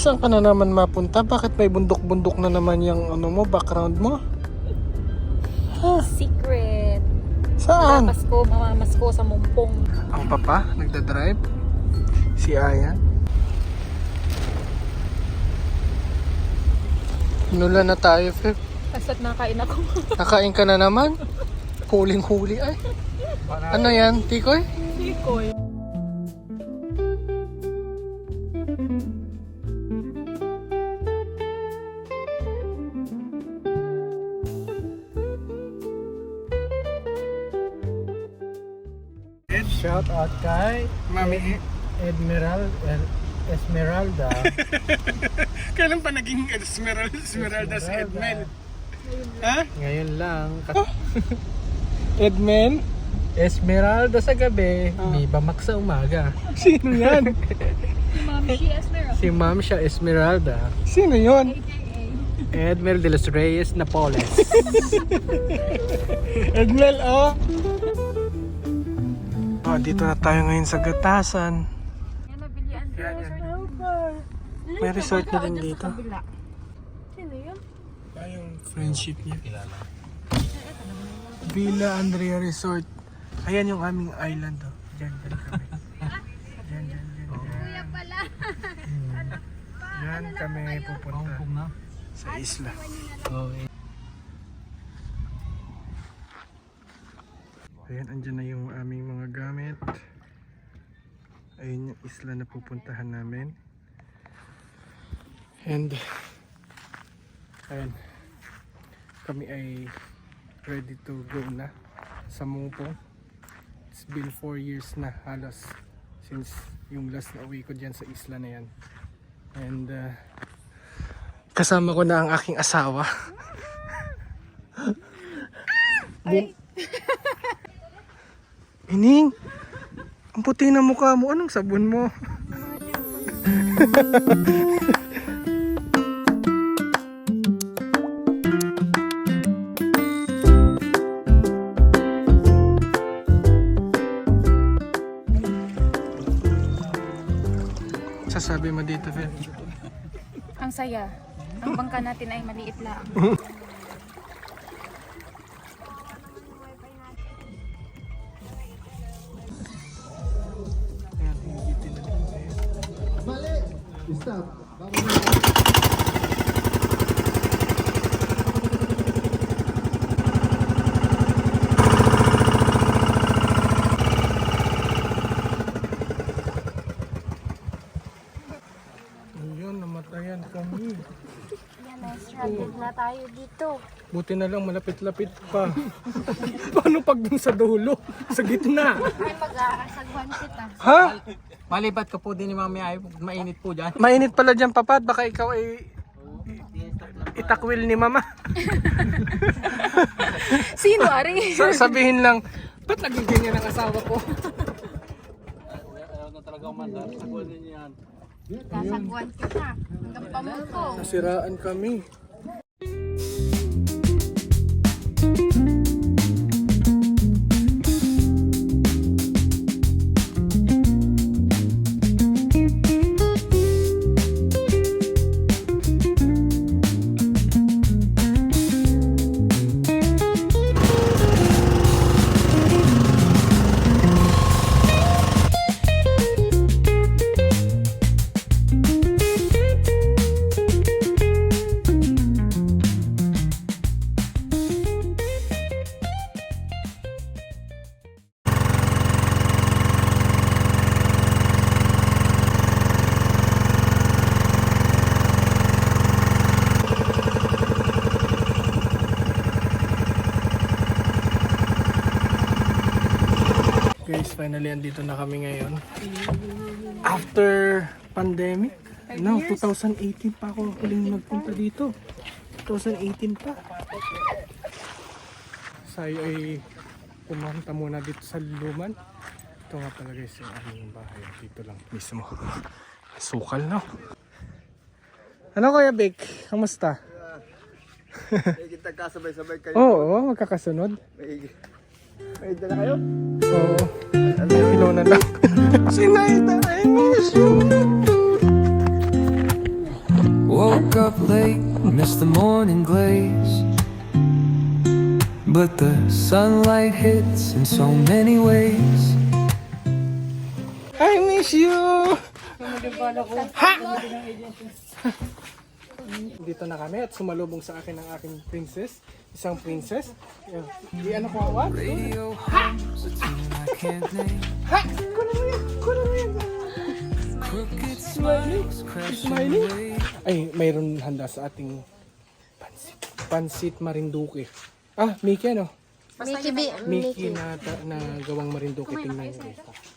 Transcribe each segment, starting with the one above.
saan ka na naman mapunta? Bakit may bundok-bundok na naman yung ano mo, background mo? Secret. Saan? Mamamas ko, mamamas ko sa mumpong. Ang papa, nagdadrive. Si Ayan. Nula na tayo, Feb. Basta't nakain ako. Nakain ka na naman? Huling-huli ay. Ano yan, Tikoy? Sikoy. Shout out kay Mami, Admiral El- Esmeralda. kailan pa naging Esmeralda, Esmeralda si Edmel? Ha? Ngayon lang. kat- Edmel? Esmeralda sa gabi, Ah. may bamak sa umaga. Sino yan? Mami, she Esmeralda. Si ma'am siya Esmeralda. Sino yon? Edmel de los Reyes Napoles. Edmel, oh. Oh, dito na tayo ngayon sa Gatasan. May resort na din dito. Sino yun? Yung friendship niya. Villa Andrea Resort. Ayan yung aming island. Oh. Diyan, diyan kami. Diyan, diyan, diyan. Kuya pala. Diyan kami pupunta sa isla. oh, Ayan, andyan na yung aming mga gamit. Ayun yung isla na pupuntahan namin. And, ayan, kami ay ready to go na sa Mungpong. It's been 4 years na halos since yung last na uwi ko dyan sa isla na yan. And, uh, kasama ko na ang aking asawa. Bum- Ining, ang puti na mukha mo. Anong sabon mo? Sasabi mo dito, Fel. Ang saya. Ang bangka natin ay maliit lang. tayo dito. Buti na lang malapit-lapit pa. Paano pag dun sa dulo? Sa gitna? Ay, mag-aasagwan kita. Ha? Malibat ka po din ni Mami ay mainit po dyan. Mainit pala dyan, papad. Baka ikaw ay itakwil ni mama. Sino, Ari? Sa sabihin lang, ba't naging ganyan ang asawa ko? Ayaw na talaga umandar. Sabuan ninyo yan. Kasagwan kita. Hanggang pamuko. Nasiraan kami. Guys, finally andito na kami ngayon. After pandemic. No, 2018 pa ako huling nagpunta dito. 2018 pa. Sayo ay pumunta muna dito sa Luman. Ito nga pala guys yung aming bahay. Dito lang mismo. Sukal no. Ano kaya Bek? Kamusta? May kita kasabay-sabay kayo. Oo, magkakasunod. May, may dala kayo? Oo. Hello na lang. Sinaita, I miss you. woke up late, missed the morning glaze. But the sunlight hits in so many ways. I miss you! Ha! Dito na kami at sumalubong sa akin ang aking princess. Isang princess. Yan. Di ano ko what? Radio hums a tune I can't name. Ha! Kunin mo yan! Kunin mo yan! Smiling? away. Ay, mayroon handa sa ating pansit. Pansit Marinduque. Ah, Mickey ano? Mickey B. Mickey na, ta- na gawang Marinduque. Tingnan nyo guys.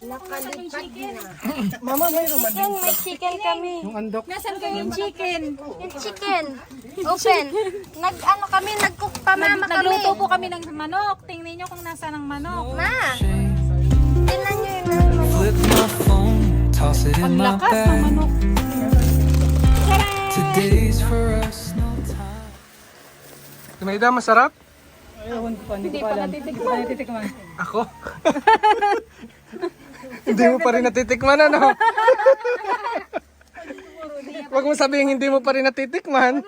Nakalipat na. Mama, mayroon man din. Yung may chicken kami. Yung andok. Nasaan kayo yung chicken? Yung chicken. Open. Nag ano kami, nag-cook pa mama kami. Nagluto po kami ng manok. Tingnan nyo kung nasa ng manok. Na. Shame. Tingnan nyo yung naman. Flip my phone, toss it in Ang my lakas ng bag. manok. Today's for us, no time. Masarap? Hindi pa natitikman. natitikman. Ako? hindi mo pa rin natitikman ano? Huwag mo sabihin hindi mo pa rin natitikman.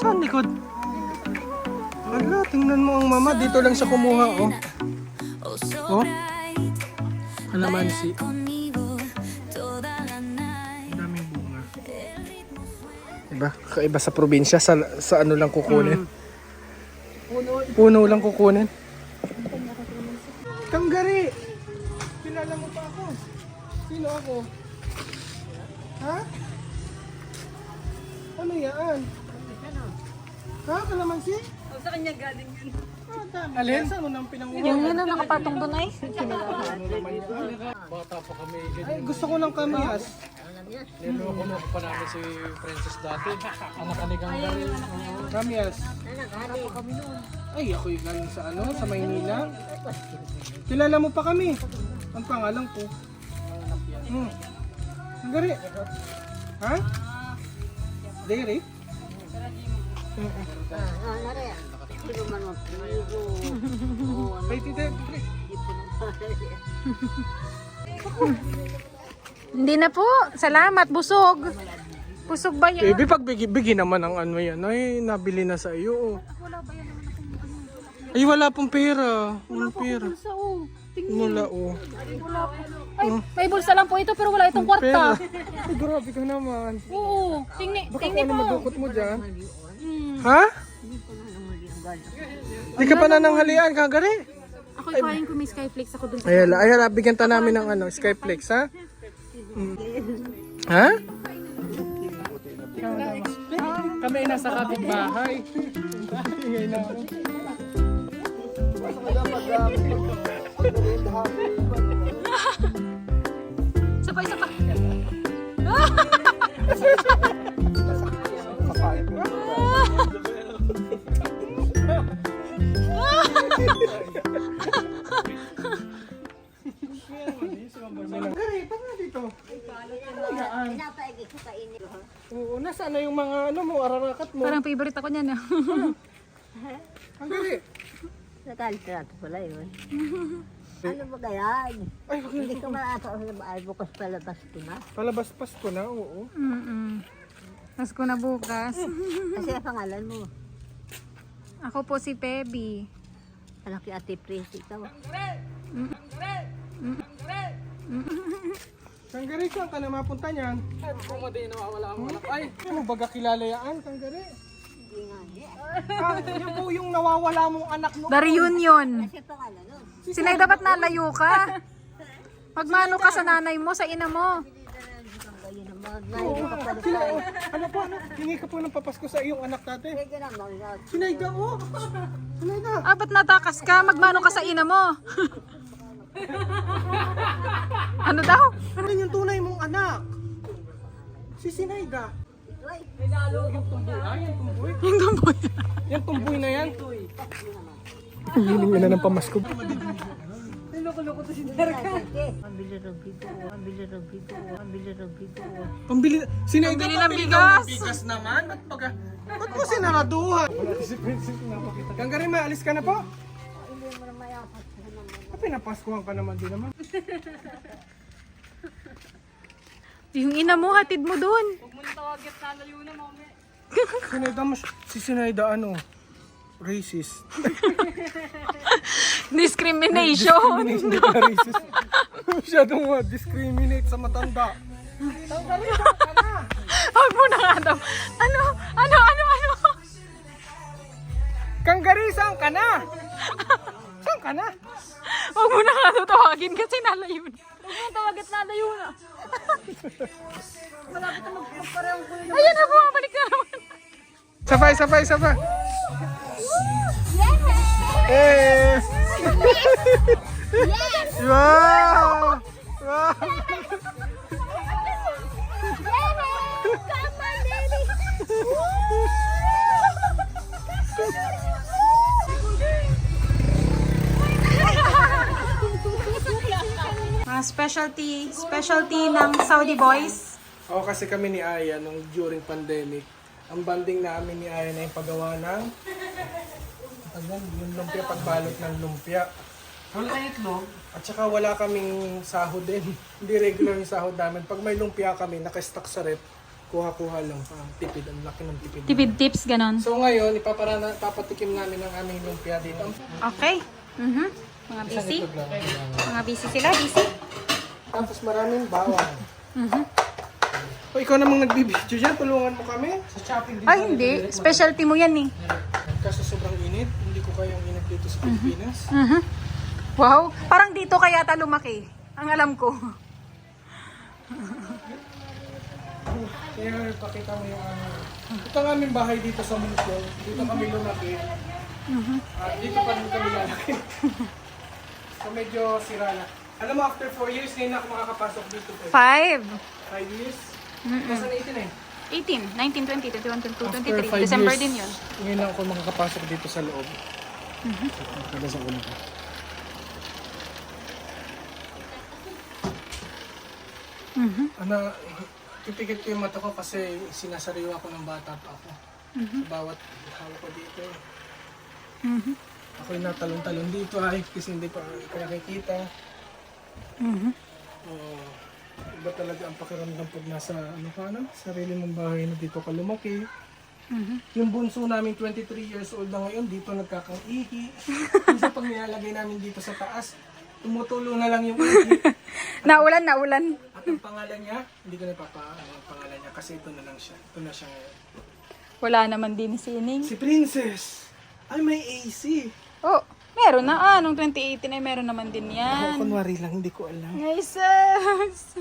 Saan likod? Wala, tingnan mo ang mama. Dito lang siya kumuha, oh. Oh? Kalamansi. Ang Diba? Kakaiba sa probinsya, sa, sa ano lang kukunin. Puno lang kukunin. Kanggari! Kilala mo pa ako. Sino ako? Ha? Ano yan? Ha? Kalamansi? O, sa kanya galing yun. Ah, dami. Alin? Saan mo nang pinanguha? Yung yun na nakapatong doon ay. Bata pa kami. Ay, gusto ko ng kamihas. Niloko mo pa namin si Princess dati. Anak ka ni Gangari. Kamihas. Ay, ako'y galing sa ano, sa Maynila. Kilala mo pa kami. Ang pangalan ko. Hmm. Ang gari. Ha? Dairy? Ay, tita, tita. Hindi na po. Salamat. Busog. Busog ba yun? Baby, pag bigi, bigi naman ang ano yan, ay nabili na sa iyo. Oh. Ay, wala pong pera. Walang pera. Bulsa oh. Wala, oh. Ay, may bulsa lang po ito pero wala itong Pera. kwarta. Ay, grabe ka naman. Oo. Tingni, Baka tingni kung ano po. madukot mo dyan. Hmm. Ha? Di ka pa nananghalian, kagari. Ako ipahin ko may skyflakes ako dun Ayala, ayala, bigyan ta namin ng ano, Skyflex, ha? Ha? Kami ay nasa kapitbahay. Ingay na ako. Isa pa, isa pa. Kagari, paano dito? Oo, nasaan na yung mga ano mo, ararakat mo? Parang favorite ako niyan. ah. Kagari. Nakalitrato pala yun. ano ba wag Hindi na. ka malata ay bukas palabas ko na. Palabas Pasko na, oo. Mm-mm. Tapos ko na bukas. Kasi ang pangalan mo. Ako po si Pebi. Anak ni Ate Prissy ka. Kanggari, saan ka na mapunta niyan? Ay, kung madi nawawala ang anak. Ay, ano mo baga kilala yan, Kanggari? Ah, yan po yung nawawala mong anak no. The reunion. Kasi pangalan nun. Sinay dapat nalayo ka. Pagmano ka sa nanay mo, sa ina mo. Ayun naman. Ngayon ka pala Sino, oh, ano po, ano? Hingi ka po ng papasko sa iyong anak dati. Sige naman. Sinayda, oh. Sinayda. Ah, ba't natakas ka? Magmano ka sa ina mo? ano daw? Ano yung tunay mong anak? Si Sinayda. Yung tumboy. Ah, yung tumboy. Yung tumboy. Yung tumboy na yan. Hiling na ng pamasko. Pambili ng bigo. Pambili ng bigo. Pambili ng bigo. Pambili, Sinayda, Pambili ng pambili bigas. bigas naman. Ba't baga, ba't mo sinaraduhan? Si Princess napakita. Kanggari, maalis ka na po? Pinapaskuhan ka naman din naman. Yung ina mo, hatid mo dun. Sinayda mo, siya- si Sinayda ano, racist. Discrimination. Hindi ka racist. Masyadong uh, discriminate sa matanda. Huwag mo na nga daw. Ano? Ano? Ano? Ano? Kanggari, saan ka na? Saan ka na? Huwag mo na nga tawagin kasi nalayo na. Huwag mo tawagin nalayo na. Ayan na, bumabalik na naman. Sabay, sabay, sabay. Eh! Wow! Wow! Specialty, specialty ng Saudi boys. Oo, kasi kami ni Aya nung during pandemic, ang banding namin ni Aya na yung paggawa ng ano, yung lumpia, pagbalot ng lumpia. Wala na itlog. At saka wala kaming sahod din. Hindi regular yung sahod namin. Pag may lumpia kami, nakastock sa rep, kuha-kuha lang. Ah, tipid, ang laki ng tipid. Tipid tips, ganon. So ngayon, ipaparana, papatikim namin ang aming lumpia dito. Okay. Mhm. Mga busy. Mga busy sila, busy. Tapos maraming bawang. O ikaw namang nagbibideo dyan, tulungan mo kami. Sa chopping dito. Ay, hindi. Specialty mo yan eh. Kasi sobrang init, hindi ko kayang init dito sa Pilipinas. Mhm. Wow. Parang dito kaya ta lumaki. Ang alam ko. Kaya pakita mo yung ano. Ito ang aming bahay dito sa Mundo. Dito kami lumaki. At dito pa rin kami lalaki. so medyo sira na. Alam mo, after 4 years, ngayon ako makakapasok dito. Eh. Five. 5 years? Nasaan na 18 eh? 18, 19, 20, 21, 22, After 23. five December years, din yun. Ngayon lang ako makakapasok dito sa loob. Kada sa ulo ko. Ano, tipikit ko yung mata ko kasi sinasariwa ko ng bata pa ako. Sa bawat hawak ko dito. eh. Ako yung natalon-talon dito ay kasi hindi pa ko nakikita. Oo. iba talaga ang pakiramdam pag nasa ano ka ano, sarili mong bahay na dito ka lumaki. Yung bunso namin 23 years old na ngayon, dito nagkakang-ihi. Isa pag nilalagay namin dito sa taas, tumutulo na lang yung ihi. Naulan, naulan. At ang pangalan niya, hindi ko na papa ang pangalan niya kasi ito na lang siya. Ito na siya ngayon. Wala naman din sining. Si Princess! Ay, may AC! Oh, meron na ah. Nung 2018 ay meron naman din Ako, yan. kunwari lang, hindi ko alam. Ay, sus.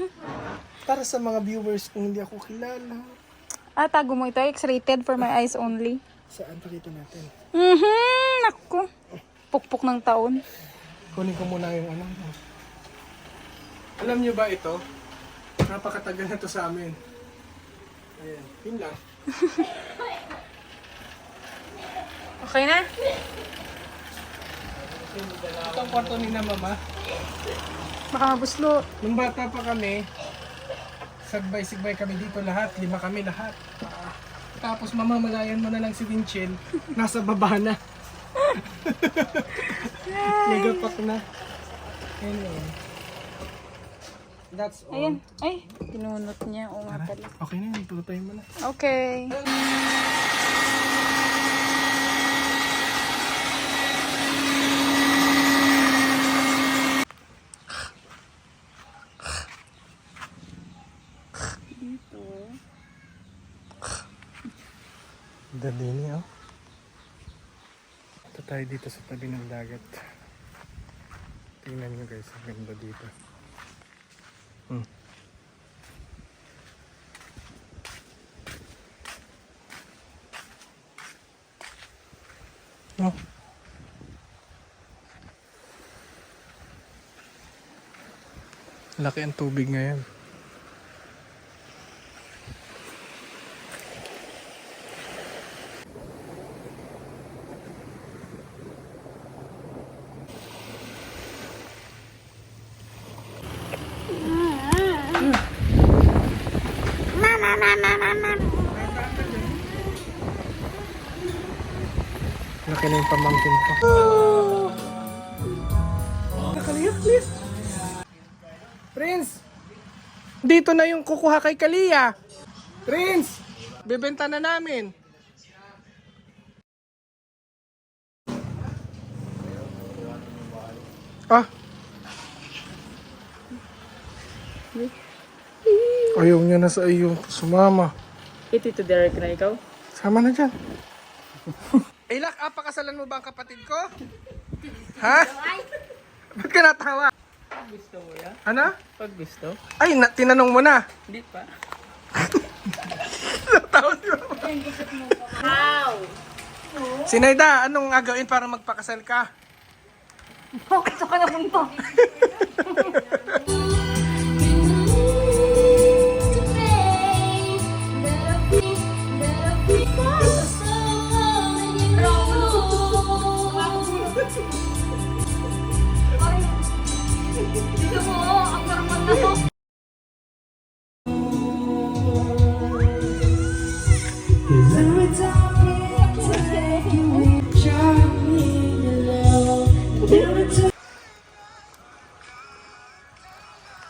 Para sa mga viewers kung hindi ako kilala, Ah, tago mo ito. X-rated for my eyes only. saan pakita natin? Mhm, naku. Pukpok ng taon. Kunin ko muna yung ano. Alam niyo ba ito? Napakatagal na to sa amin. Ayan, yun lang. Okay na? Ito ang kwarto ni na mama. Baka mabuslo. Nung bata pa kami, sagbay-sigbay kami dito lahat, lima kami lahat. Ah, tapos mamamalayan mo na lang si Winchell, nasa baba na. Nagapak na. Anyway. That's all. Ayan. Ay, pinunot niya. Oo nga pala. Okay na yun, tutay mo na. Okay. Dali niya, oh. Ito tayo dito sa tabi ng dagat. Tingnan nyo guys, ang ganda dito. Hmm. Oh. Laki ang tubig ngayon. Na yung pamangkin ko. Nakaliyap, please. Prince! Dito na yung kukuha kay Kalia. Prince, bebenta na namin. Ah. Ayaw niya na sa iyo sumama. Ito to Derek na ikaw? Sama na dyan. Ilak, ah, pakasalan mo ba ang kapatid ko? Ha? Ba't ka natawa? Gusto mo yan? Ano? Pag gusto? Ay, na, tinanong mo na. Hindi pa. Natawa di ba? Sinayda, anong gagawin para magpakasal ka?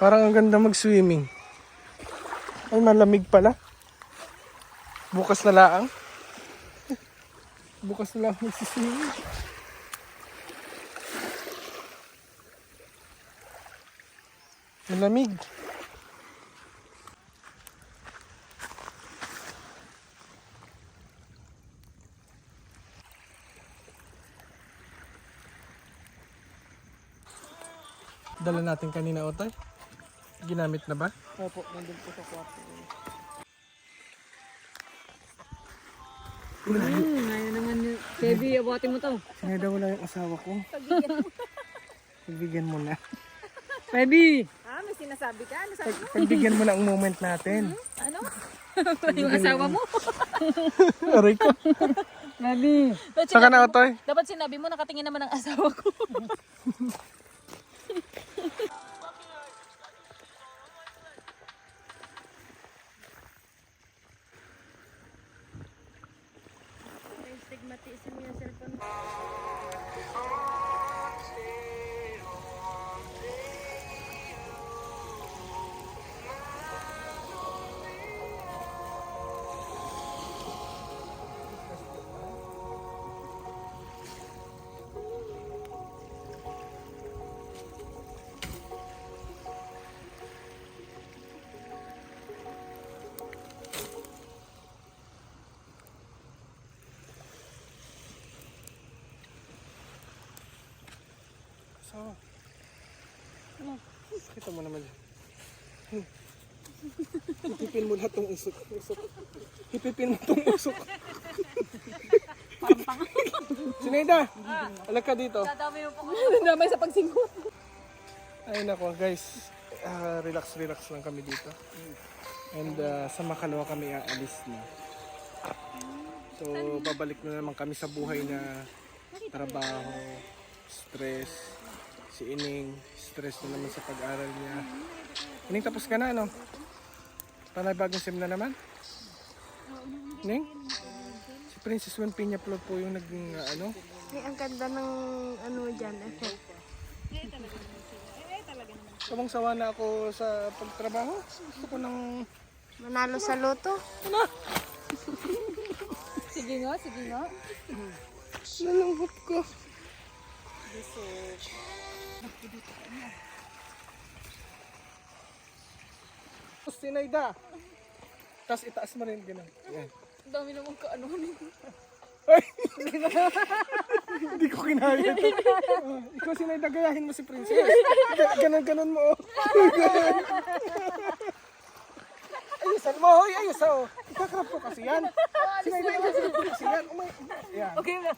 Parang ang ganda mag-swimming. Ay, malamig pala. Bukas na laang. Bukas na lang magsiswimming. Malamig. Dala natin kanina, Otoy. Ginamit na ba? Opo, nandun po sa kwarto. Hmm, ayaw naman yun. Baby, abuhatin mo to. Sinay daw wala yung asawa ko. Pagbigyan mo na. Baby! Ah, may sinasabi ka? Ano sabi? Pag, pagbigyan mo na ang moment natin. Ano? yung asawa mo? Aray ko. Baby! Saka na, Otoy. Dapat sinabi mo, nakatingin naman ang asawa ko. So, ano? Kita mo naman. Hmm. Hipipin mo lahat tong usok. usok. Hipipin mo tong usok. Sineda, alag ka dito. Damay sa pagsingot. Ay nako guys, Ah, relax relax lang kami dito. And ah, sa Makalawa kami aalis na. So babalik na naman kami sa buhay na trabaho, stress, si Ining, stress na naman sa pag-aral niya. Ining tapos ka na ano? Panay bagong sim na naman? Ining? Si Princess Juan Piña Flor po yung naging ah, ano? Ay, ang ganda ng ano dyan, effect. Sabang sawa na ako sa pagtrabaho. Gusto ko ng Manalo sa loto. Sige nga, sige nga. Nalungkot ko. Tapos sinayda. Tapos itaas mo rin ganun. Yan. Ang dami naman kaano Ay! Hindi ko kinaya ito. Ah, ikaw sinayda, gayahin mo si Princess. Ga- Ganon, ganon mo. oh. ayusan mo, hoy, ayos oh. Ikakrap ko kasi yan. Sinayda, ikakrap ko kasi yan. Umay, yan. Okay na.